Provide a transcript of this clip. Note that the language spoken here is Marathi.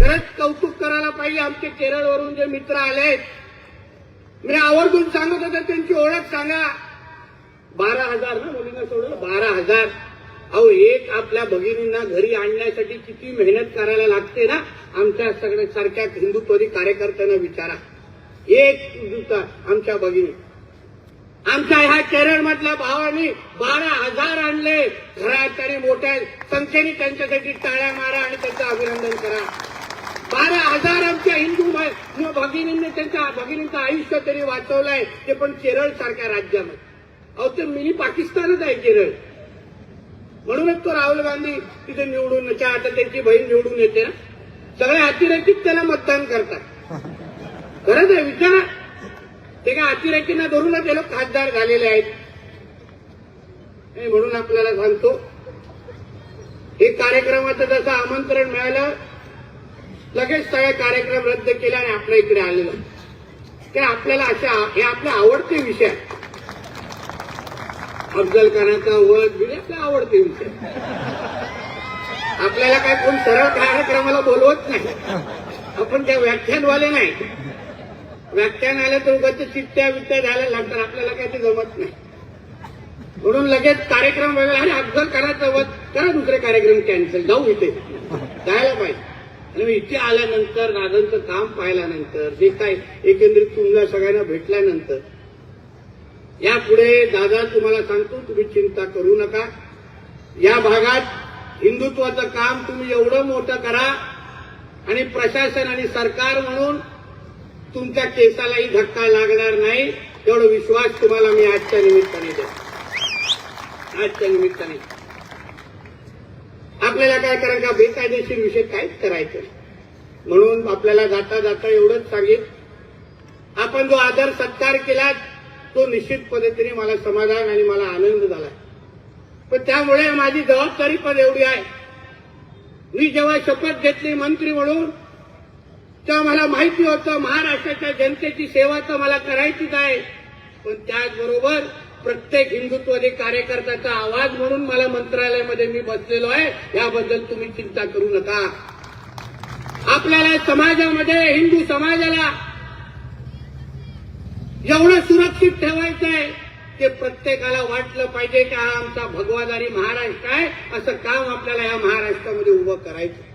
खरंच कौतुक करायला पाहिजे. आमचे केरळवरून जे मित्र आले मी आवर्जून सांगत होते त्यांची ओळख सांगा. बारा हजार ना मुलींना सोडलं बारा हजार. अहो एक आपल्या भगिनींना घरी आणण्यासाठी किती मेहनत करायला लागते ना? आमच्या सगळ्या सारख्या हिंदुत्वरी कार्यकर्त्यांना विचारा. एक दिवसा आमच्या भगिनी. आमच्या ह्या केरळमधल्या भावानी बारा हजार आणले. घरात आणि मोठ्या संख्येने त्यांच्यासाठी टाळ्या मारा आणि त्यांचं अभिनंदन करा. बारा हजार आमच्या हिंदू भगिनींनी त्यांच्या भगिनींचं आयुष्य तरी वाचवलंय. ते पण केरळ सारख्या राज्यामध्ये. अहो ते मिनी पाकिस्तानच आहे केरळ. म्हणूनच तो राहुल गांधी तिथे निवडून आता त्यांची बहीण निवडून येते. ना सगळे अतिरेकीत त्याला मतदान करतात. खरंच आहे विचारा. ते काय अतिरेकींना धरूनच ते लोक खासदार झालेले आहेत. म्हणून आपल्याला सांगतो. हे कार्यक्रमाचं जसं आमंत्रण मिळालं लगेच सगळे कार्यक्रम रद्द केले आणि आपल्या इकडे आलेलं तर आपल्याला अशा हे आपले आवडते विषय. अफजल खानाचा वध बिल आवडते विषय. आपल्याला काय कोण सरळ कार्यक्रमाला बोलवत नाही. आपण त्या व्याख्यानवाले नाही. व्याख्यान आलं तर उगाच चित्त्या वित्त्या द्यायला लागतात आपल्याला काही ते जमत नाही. म्हणून लगेच कार्यक्रम वेगळा आणि अफजल करायचं वध करा दुसरे कार्यक्रम कॅन्सल जाऊ इथे. जायला पाहिजे. आणि इथे आल्यानंतर दादांचं काम पाहिल्यानंतर जे काय एकंदरीत तुम्हाला सगळ्यांना भेटल्यानंतर यापुढे दादा तुम्हाला सांगतो तुम्ही चिंता करू नका. या भागात हिंदुत्वाचं काम तुम्ही एवढं मोठं करा आणि प्रशासन आणि सरकार म्हणून तुमच्या केसालाही धक्का लागणार नाही एवढा विश्वास तुम्हाला मी आजच्या निमित्ताने देतो. आजच्या निमित्ताने. आपल्याला काय करायचं? का बेकायदेशीर विषय काहीच करायचं म्हणून आपल्याला जाता जाता एवढंच सांगेल आपण जो आदर सत्कार केला तो निश्चित पद्धतीने मला समाधान आणि मला आनंद झाला. पण त्यामुळे माझी जबाबदारी पण एवढी आहे. मी जेव्हा शपथ घेतली मंत्री म्हणून तेव्हा मला माहिती होतं महाराष्ट्राच्या जनतेची सेवा तर मला करायचीच आहे. पण त्याचबरोबर प्रत्येक हिंदुत्ववादी कार्यकर्त्याचा आवाज म्हणून मला मंत्रालयामध्ये मी बसलेलो आहे. याबद्दल तुम्ही चिंता करू नका. आपल्याला समाजामध्ये हिंदू समाजाला एवढं सुरक्षित ठेवायचं आहे ते प्रत्येकाला वाटलं पाहिजे की हा आमचा भगवादारी महाराष्ट्र आहे असं काम आपल्याला या महाराष्ट्रामध्ये उभं करायचं.